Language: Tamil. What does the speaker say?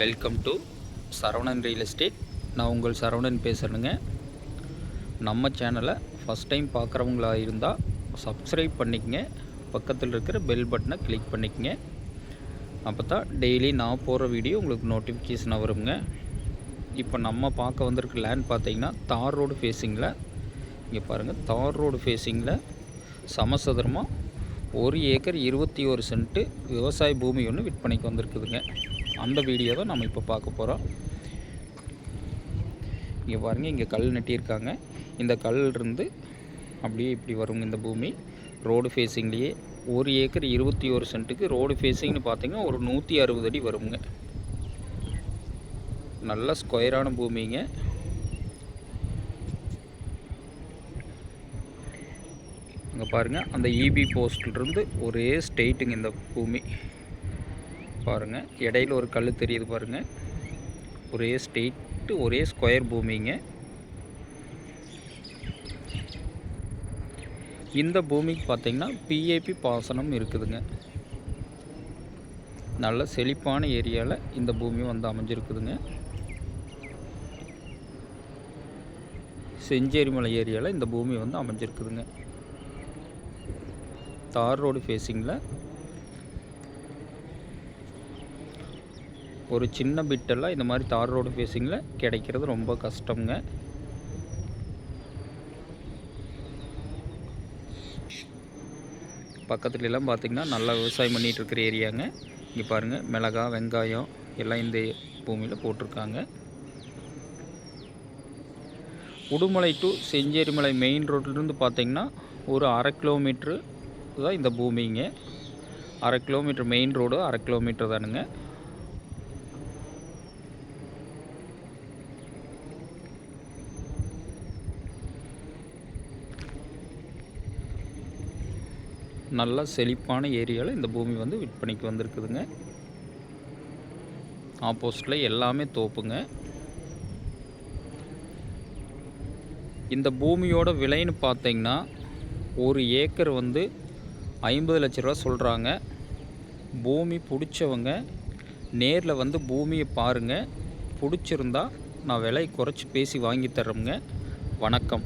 Welcome to Saravanan real estate. நான் உங்கள் சரவணன் பேசுகிறேங்க நம்ம சேனலை ஃபஸ்ட் டைம் பார்க்குறவங்களா இருந்தால் சப்ஸ்கிரைப் பண்ணிக்கங்க. பக்கத்தில் இருக்கிற பெல் பட்டனை கிளிக் பண்ணிக்கங்க. அப்போ தான் டெய்லி நான் போகிற வீடியோ உங்களுக்கு நோட்டிஃபிகேஷனாக வருங்க. இப்போ நம்ம பார்க்க வந்திருக்க லேண்ட் பார்த்தீங்கன்னா தார் ரோடு ஃபேஸிங்கில் இங்கே பாருங்கள் தார் ரோடு ஃபேஸிங்கில் சமசதுரமாக ஒரு ஏக்கர் இருபத்தி ஒரு சென்ட்டு விவசாய பூமி ஒன்று விற்பனைக்கு வந்திருக்குதுங்க. அந்த வீடியோ தான் நம்ம இப்போ பார்க்க போகிறோம் இங்கே பாருங்கள் இங்கே கல் நட்டியிருக்காங்க. இந்த கல் இருந்து அப்படியே இப்படி வருங்க இந்த பூமி. ரோடு ஃபேஸிங்லேயே ஒரு ஏக்கர் இருபத்தி ஒரு சென்ட்டுக்கு ரோடு ஃபேஸிங்னு பார்த்தீங்கன்னா ஒரு நூற்றி அறுபது அடி வருங்க. நல்ல ஸ்கொயரான பூமிங்க. அங்கே பாருங்கள் அந்த இபி போஸ்ட்லேருந்து ஒரே ஸ்டெயிட்டுங்க இந்த பூமி. பாருங்கள் இடையில ஒரு கல் தெரியுது பாருங்கள் ஒரே ஸ்டெயிட்டு ஒரே ஸ்கொயர் பூமிங்க. இந்த பூமிக்கு பார்த்திங்கன்னா பிஏபி பாசனம் இருக்குதுங்க. நல்ல செழிப்பான ஏரியாவில் இந்த பூமி வந்து அமைஞ்சிருக்குதுங்க. செஞ்சேரிமலை ஏரியாவில் இந்த பூமி வந்து அமைஞ்சிருக்குதுங்க. தார் ரோடு ஃபேஸிங்கில் ஒரு சின்ன பிட்டெல்லாம் இந்த மாதிரி தார் ரோடு ஃபேஸிங்கில் கிடைக்கிறது ரொம்ப கஷ்டம்ங்க. பக்கத்துல எல்லாம் பார்த்திங்கன்னா நல்லா விவசாயம் பண்ணிகிட்டு இருக்கிற ஏரியாங்க. இங்கே பாருங்கள் மிளகா வெங்காயம் எல்லாம் இந்த பூமியில் போட்டிருக்காங்க. உடுமலை டு செஞ்சேரிமலை மெயின் ரோட்லேருந்து பார்த்திங்கன்னா ஒரு அரை கிலோமீட்ரு தான் இந்த பூமிங்க. அரை கிலோமீட்டர் மெயின் ரோடு அரை கிலோமீட்டர் தானுங்க. நல்ல செழிப்பான ஏரியாவில் இந்த பூமி வந்து விற்பனைக்கு வந்திருக்குதுங்க. ஆப்போசிட்டில் எல்லாமே தோப்புங்க. இந்த பூமியோட விலைன்னு பார்த்தீங்கன்னா ஒரு ஏக்கர் வந்து ஐம்பது லட்ச ரூபா சொல்கிறாங்க பூமி பிடிச்சவங்க நேரில் வந்து பூமியை பாருங்கள் பிடிச்சிருந்தா நான் விலை குறைச்சி பேசி வாங்கி தர்றோங்க. வணக்கம்.